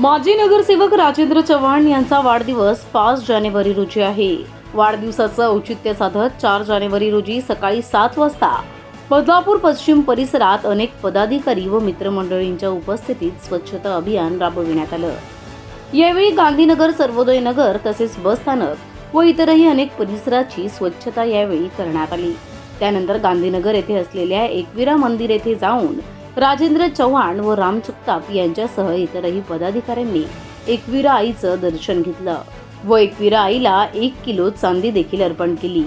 माजी नगरसेवक राजेंद्र चव्हाण यांचा वाढदिवस पाच जानेवारी रोजी आहे. वाढदिवसाचं औचित्य साधत चार जानेवारी रोजी सकाळी सात वाजता बदलापूर पश्चिम परिसरात अनेक पदाधिकारी व मित्रमंडळींच्या उपस्थितीत स्वच्छता अभियान राबविण्यात आलं. यावेळी गांधीनगर सर्वोदय नगर तसेच बसस्थानक व इतरही अनेक परिसराची स्वच्छता यावेळी करण्यात आली. त्यानंतर गांधीनगर येथे असलेल्या एकविरा मंदिर येथे जाऊन राजेंद्र चव्हाण व राम जगताप यांच्यासह इतरही पदाधिकाऱ्यांनी एकविरा आईचं दर्शन घेतलं व एकविरा आईला एक किलो चांदी देखील अर्पण केली.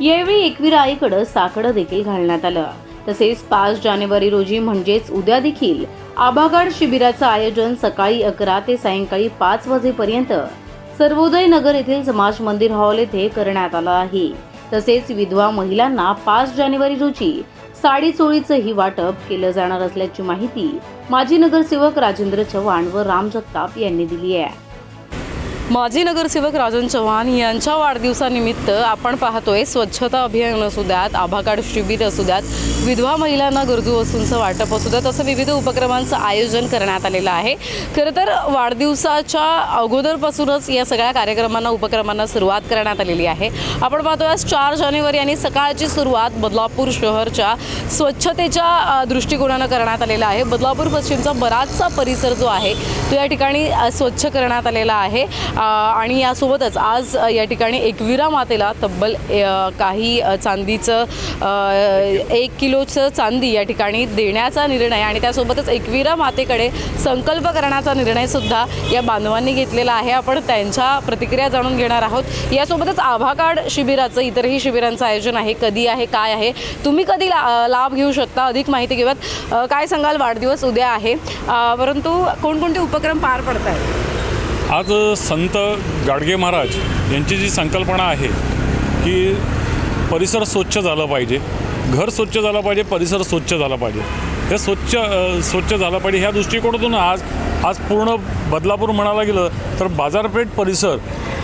यावेळी एकविरा आईकडे साकडं देखील घालण्यात आलं. तसेच पाच जानेवारी रोजी म्हणजेच उद्या देखील आभागाड शिबिराचं आयोजन सकाळी अकरा ते सायंकाळी पाच वाजेपर्यंत सर्वोदय नगर येथील समाज मंदिर हॉल येथे करण्यात आलं आहे. तसेच विधवा महिलांना पाच जानेवारी रोजी साडी चोळीचंही वाटप केलं जाणार असल्याची माहिती माजी नगरसेवक राजेंद्र चव्हाण व राम जगताप यांनी दिली आहे. माजी नगरसेवक राजन चव्हाण यांच्या वाढदिवसानिमित्त आपण पाहतोय स्वच्छता अभियान असू द्यात आभा शिबिर असू द्यात विधवा महिलांना गरजू वस्तूंचं वाटप असू द्यात असं विविध उपक्रमांचं आयोजन करण्यात आलेलं आहे. खरं तर वाढदिवसाच्या अगोदरपासूनच या सगळ्या कार्यक्रमांना उपक्रमांना सुरुवात करण्यात आलेली आहे. आपण पाहतोय आज चार जानेवारी आणि सकाळची सुरुवात बदलापूर शहरच्या स्वच्छतेच्या दृष्टिकोनानं करण्यात आलेला आहे. बदलापूर पश्चिमचा बराचसा परिसर जो आहे तो या ठिकाणी स्वच्छ करण्यात आलेला आहे. आणि यासोबतच आज या ठिकाणी एकविरा मातेला तब्बल काही चांदीचं एक किलोचं चांदी या ठिकाणी देण्याचा निर्णय आणि त्यासोबतच एकविरा मातेकडे संकल्प करण्याचा निर्णयसुद्धा या बांधवांनी घेतलेला आहे. आपण त्यांच्या प्रतिक्रिया जाणून घेणार आहोत. यासोबतच आभा कार्ड शिबिराचं इतरही शिबिरांचं आयोजन आहे. कधी आहे काय आहे? तुम्ही कधी ला लाभ घेऊ शकता? अधिक माहिती घेऊयात. काय सांगाल? वाढदिवस उद्या आहे. परंतु कोणकोणते उपक्रम पार पडत आहेत आज संत गाडगे महाराज यांची जी संकल्पना आहे की परिसर स्वच्छ झालं पाहिजे घर स्वच्छ झालं पाहिजे परिसर स्वच्छ झाला पाहिजे. हे स्वच्छ स्वच्छ झालं पाहिजे ह्या दृष्टिकोनातून आज आज पूर्ण बदलापूर म्हणायला गेलं तर बाजारपेठ परिसर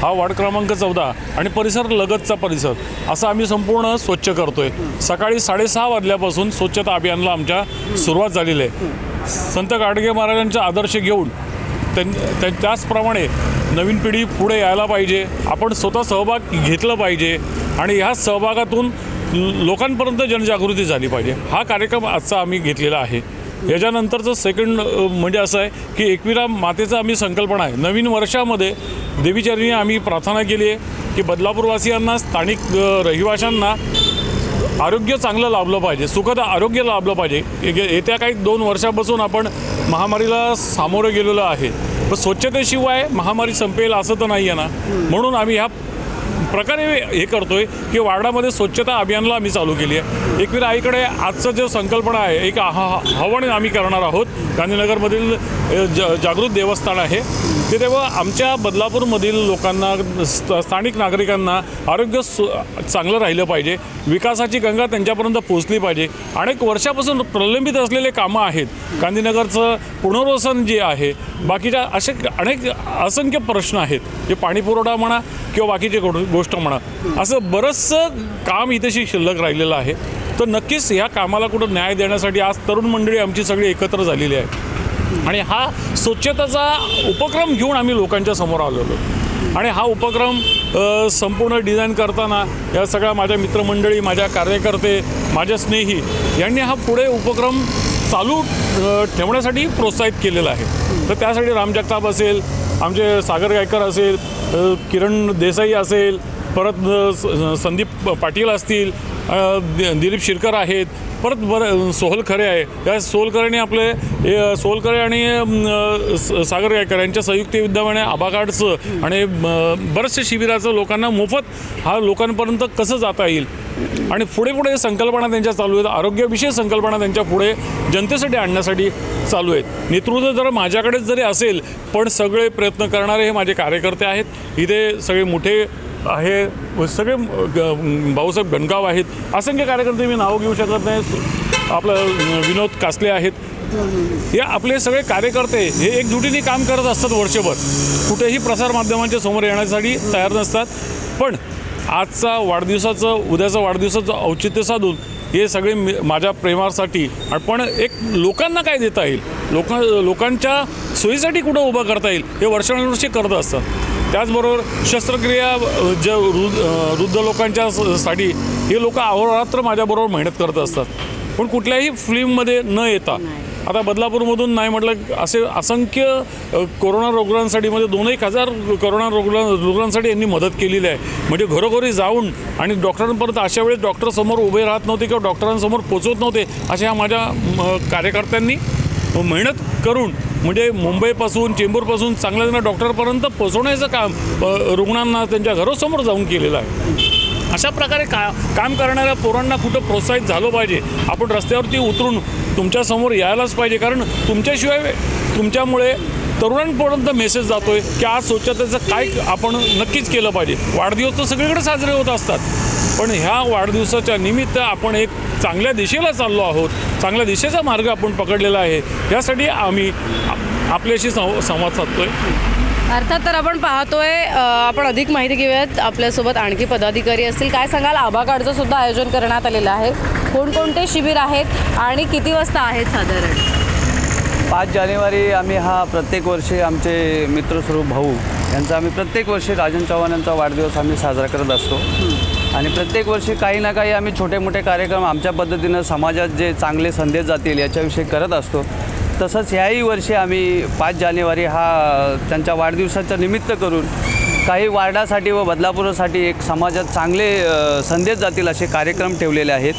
हा वार्ड क्रमांक चौदा आणि परिसर लगतचा परिसर असं आम्ही संपूर्ण स्वच्छ करतोय. सकाळी साडेसहा वाजल्यापासून स्वच्छता अभियानाला आमच्या सुरुवात झालेली आहे. संत गाडगे महाराजांचा आदर्श घेऊन त्यां त्या त्याचप्रमाणे नवीन पिढी पुढे यायला पाहिजे. आपण स्वतः सहभाग घेतला पाहिजे. आणि ह्या सहभागातून लोकांपर्यंत जनजागृती झाली पाहिजे. हा कार्यक्रम आजचा आम्ही घेतलेला आहे. याच्यानंतरचं सेकंड म्हणजे असं आहे की एकविरा मातेचा आम्ही संकल्पना आहे. नवीन वर्षामध्ये देवीचरणी आम्ही प्रार्थना केली आहे की बदलापूरवासियांना स्थानिक रहिवाशांना आरोग्य चांगलं लाभलं पाहिजे सुखद आरोग्य लाभलं पाहिजे. येत्या काही दोन वर्षापासून आपण महामारीला सामोरं गेलेलो आहे. पण स्वच्छतेशिवाय महामारी संपेल असं तर नाही आहे ना. म्हणून आम्ही ह्या प्रकारे हे करतो आहे की वार्डामध्ये स्वच्छता अभियानला आम्ही चालू केली आहे. एकवीर आईकडे आजचं जे संकल्पना आहे एक ह- हवन आम्ही करणार आहोत. गांधीनगरमधील ज जागृत देवस्थान आहे. ते तेव्हा आमच्या बदलापूरमधील लोकांना स्थानिक नागरिकांना आरोग्य सु चांगलं राहिलं पाहिजे. विकासाची गंगा त्यांच्यापर्यंत पोहोचली पाहिजे. अनेक वर्षापासून प्रलंबित असलेले कामं आहेत. गांधीनगरचं पुनर्वसन जे आहे बाकीच्या असे अनेक असंख्य प्रश्न आहेत. जे पाणीपुरवठा म्हणा किंवा बाकीचे गो- गोष्ट म्हणा. असं बरंचसं काम इथेशी शिल्लक राहिलेलं आहे. तर नक्कीच ह्या कामाला कुठं न्याय देण्यासाठी आज तरुण मंडळी आमची सगळी एकत्र झालेली आहे. आणि हा स्वच्छतेचा उपक्रम घेऊन आम्ही लोकांच्या समोर आलेलो. आणि हा उपक्रम संपूर्ण डिझाईन करताना या सगळ्या माझ्या मित्रमंडळी माझ्या कार्यकर्ते माझ्या स्नेही यांनी हा पुढे उपक्रम चालू ठेवण्यासाठी प्रोत्साहित केलेला आहे. तर त्यासाठी राम जगताप असेल आमचे सागर गायकर असेल किरण देसाई असेल परत स- संदीप पाटील असतील दि- दिलीप शिरकर आहेत परत बरं सोहल खरे आहे. या सोहल खरेने आपले सोलकरे सोहल खरे आणि स- सागर गायकर यांच्या संयुक्त विद्यमाने आभा आणि बरेचसे शिबिराचं लोकांना मोफत हा लोकांपर्यंत कसं जाता येईल? आणि पुढे पुढे संकल्पना त्यांच्या चालू आहेत. आरोग्यविषयक संकल्पना त्यांच्या पुढे जनतेसाठी आणण्यासाठी चालू आहेत. नेतृत्व जर माझ्याकडेच जरी असेल पण सगळे प्रयत्न करणारे हे माझे कार्यकर्ते आहेत. इथे सगळे मोठे आहे सगळे ग- भाऊसाहेब गणगाव आहेत. असंख्य कार्यकर्ते मी नावं घेऊ शकत नाही. आपलं विनोद कासले आहेत. हे आपले सगळे कार्यकर्ते हे एकजुटीने काम करत असतात वर्षभर. कुठेही प्रसारमाध्यमांच्या समोर येण्यासाठी तयार नसतात. पण आजचा वाढदिवसाचं उद्याचं वाढदिवसाचं औचित्य साधून हे सगळे मी माझ्या प्रेमासाठी पण एक लोकांना काय देता येईल? लोक लोकांच्या सोयीसाठी कुठं उभं करता येईल? हे वर्षानुवर्षे करत असतात. त्याचबरोबर शस्त्रक्रिया ज वृद्ध लोकांच्या स- साठी हे लोक अहोरात्र माझ्याबरोबर मेहनत करत असतात. पण कुठल्याही फिल्ममध्ये न येता आता बदलापूरमधून नाही म्हटलं असे असंख्य कोरोना रुग्णांसाठी म्हणजे दोन एक हजार कोरोना रुग्ण रुग्णांसाठी यांनी मदत केलेली आहे. म्हणजे घरोघरी जाऊन आणि डॉक्टरांपर्यंत अशा वेळेस डॉक्टरसमोर उभे राहत नव्हते किंवा डॉक्टरांसमोर पोचवत नव्हते अशा ह्या माझ्या म, कार्यकर्त्यांनी मेहनत करून म्हणजे मुंबईपासून चेंबूरपासून चांगल्या चांगल्या डॉक्टरपर्यंत पोचवण्याचं काम रुग्णांना त्यांच्या घरासमोर जाऊन केलेलं आहे. अशा प्रकारे का काम करणाऱ्या पोरांना कुठं प्रोत्साहित झालं पाहिजे? आपण रस्त्यावरती उतरून तुमच्यासमोर यायलाच पाहिजे. कारण तुमच्याशिवाय तुमच्यामुळे तरुणांपर्यंत मेसेज जातोय की आज स्वच्छतेचं काय आपण नक्कीच केलं पाहिजे. वाढदिवस तर सगळीकडे साजरे होत असतात. पण ह्या वाढदिवसाच्या निमित्त आपण एक चांगल्या दिशेला चाललो आहोत. चांगल्या दिशेचा मार्ग आपण पकडलेला आहे. यासाठी आम्ही आपल्याशी संव संवाद साधतोय. अर्थात तर आपण पाहतोय आपण अधिक माहिती घेऊयात. आपल्यासोबत आणखी पदाधिकारी असतील. काय सांगाल? आभा कार्डचं सुद्धा आयोजन करण्यात आलेलं आहे. कोणकोणते शिबिर आहेत आणि किती वाजता आहेत साधारण? पाच जानेवारी आम्ही हा प्रत्येक वर्षी आमचे मित्रस्वरूप भाऊ यांचा आम्ही प्रत्येक वर्षी राजन चव्हाण यांचा वाढदिवस आम्ही साजरा करत असतो. आणि प्रत्येक वर्षी काही ना काही आम्ही छोटे मोठे कार्यक्रम आमच्या पद्धतीनं समाजात जे चांगले संदेश जातील याच्याविषयी करत असतो. तसंच ह्याही वर्षी आम्ही पाच जानेवारी हा त्यांच्या वाढदिवसाचं निमित्त करून काही वार्डासाठी व बदलापूरसाठी एक समाजात चांगले संदेश जातील असे कार्यक्रम ठेवलेले आहेत.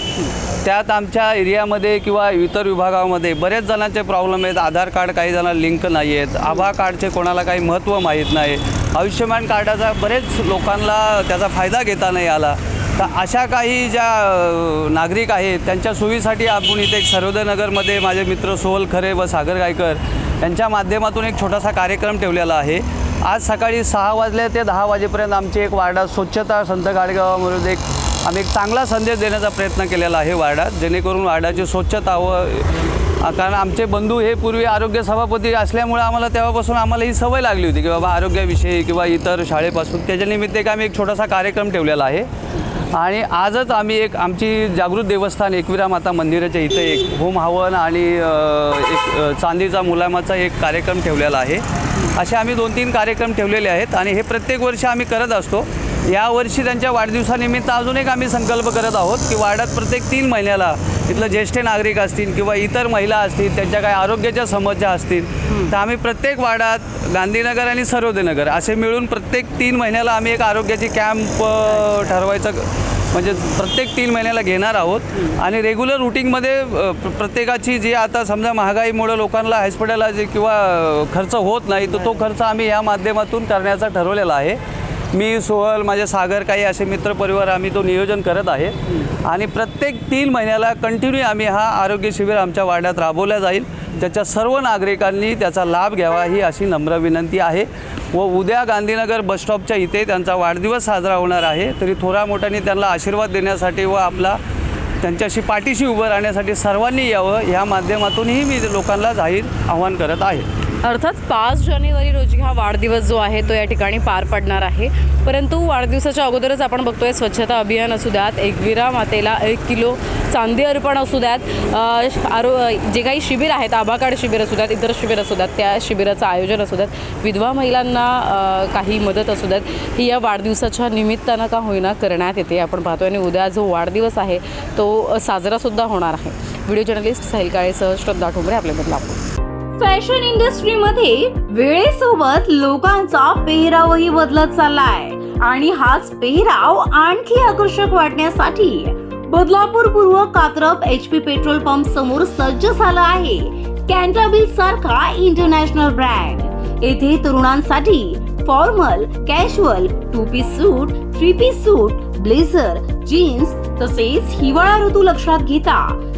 त्यात आमच्या एरियामध्ये किंवा इतर विभागामध्ये बऱ्याच जणांचे प्रॉब्लेम आहेत. आधार कार्ड काही जणांना लिंक नाही आहेत. आभा कार्डचे कोणाला काही महत्त्व माहीत नाही. आयुष्यमान कार्डाचा बरेच लोकांना त्याचा फायदा घेता नाही आला. तर अशा काही ज्या नागरिक आहेत त्यांच्या सोयीसाठी आपण इथे एक सर्वोदय नगरमध्ये माझे मित्र सोहल खरे व सागर गायकर यांच्या माध्यमातून एक छोटासा कार्यक्रम ठेवलेला आहे. आज सकाळी सहा वाजले ते दहा वाजेपर्यंत आमची एक वार्डात स्वच्छता संत गाडगावामधून एक आम्ही एक चांगला संदेश देण्याचा प्रयत्न केलेला आहे वार्डात जेणेकरून वार्डाची स्वच्छता व कारण आमचे बंधू हे पूर्वी आरोग्य सभापती असल्यामुळे आम्हाला तेव्हापासून आम्हाला ही सवय लागली होती की बाबा आरोग्याविषयी किंवा इतर शाळेपासून त्याच्यानिमित्त एक आम्ही एक छोटासा कार्यक्रम ठेवलेला आहे. आणि आजच आम्ही एक आमची जागृत देवस्थान एकविरा माता मंदिराच्या इथं एक होम हवन आणि एक चांदीचा मुलामाचा एक कार्यक्रम ठेवलेला आहे. असे आम्ही दोन तीन कार्यक्रम ठेवलेले आहेत आणि हे प्रत्येक वर्षी आम्ही करत असतो. यावर्षी त्यांच्या वाढदिवसानिमित्त अजून एक आम्ही संकल्प करत आहोत की वार्डात प्रत्येक तीन महिन्याला इथलं ज्येष्ठ नागरिक असतील किंवा इतर महिला असतील त्यांच्या काही आरोग्याच्या समस्या असतील तर आम्ही प्रत्येक वार्डात गांधीनगर आणि सर्वोदयनगर असे मिळून प्रत्येक तीन महिन्याला आम्ही एक आरोग्याची कॅम्प ठरवायचं म्हणजे प्रत्येक तीन महिन्याला घेणार आहोत. आणि रेग्युलर रुटीनमध्ये प्रत्येकाची जी आता समजा महागाईमुळे लोकांना हॉस्पिटलला जे किंवा खर्च होत नाही तर तो खर्च आम्ही या माध्यमातून करण्याचा ठरवलेला आहे. मी सोहल माझे सागर काही असे मित्रपरिवार आम्ही तो नियोजन करत आहे. आणि प्रत्येक तीन महिन्याला कंटिन्यू आम्ही हा आरोग्य शिबिर आमच्या वाड्यात राबवला जाईल. त्याच्या सर्व नागरिकांनी त्याचा लाभ घ्यावा ही अशी नम्र विनंती आहे. व उद्या गांधीनगर बसस्टॉपच्या इथे त्यांचा वाढदिवस साजरा होणार आहे. तरी थोड्या मोठ्याने त्यांना आशीर्वाद देण्यासाठी व आपला त्यांच्याशी पाठीशी उभं राहण्यासाठी सर्वांनी यावं ह्या माध्यमातूनही मी लोकांना जाहीर आवाहन करत आहे. अर्थात पाच जानेवारी रोजी हा वाढदिवस जो आहे तो या ठिकाणी पार पडणार आहे. परंतु वाढदिवसाच्या अगोदरच आपण बघतोय स्वच्छता अभियान असू द्यात एकविरा मातेला एक किलो चांदी अर्पण असू द्यात आरो जे काही शिबिर आहेत आभा शिबिर असू द्यात इतर शिबिर असू द्यात त्या शिबिराचं आयोजन असू द्यात विधवा महिलांना काही मदत असू द्यात ही या वाढदिवसाच्या निमित्तानं का होईना करण्यात येते. आपण पाहतोय आणि उद्या जो वाढदिवस आहे तो साजरासुद्धा होणार आहे. व्हिडिओ जर्नलिस्ट साहिल काळेसह श्रद्धा ठोंबरे आपल्याबद्दल आपण. फॅशन इंडस्ट्रीमध्ये वेळेसोबत लोकांचा पेहरावही बदलत चाललाय. आणि हाच पेहराव आणखी आकर्षक वाटण्यासाठी बदलापूर पूर्व Katrap H P petrol pump समोर सज्ज झाला आहे. कॅन्टाबिल सारखा इंटरनॅशनल ब्रँड येथे तरुणांसाठी formal casual two piece suit three piece suit blazer jeans तसेच हिवाळा ऋतू लक्षात घेता.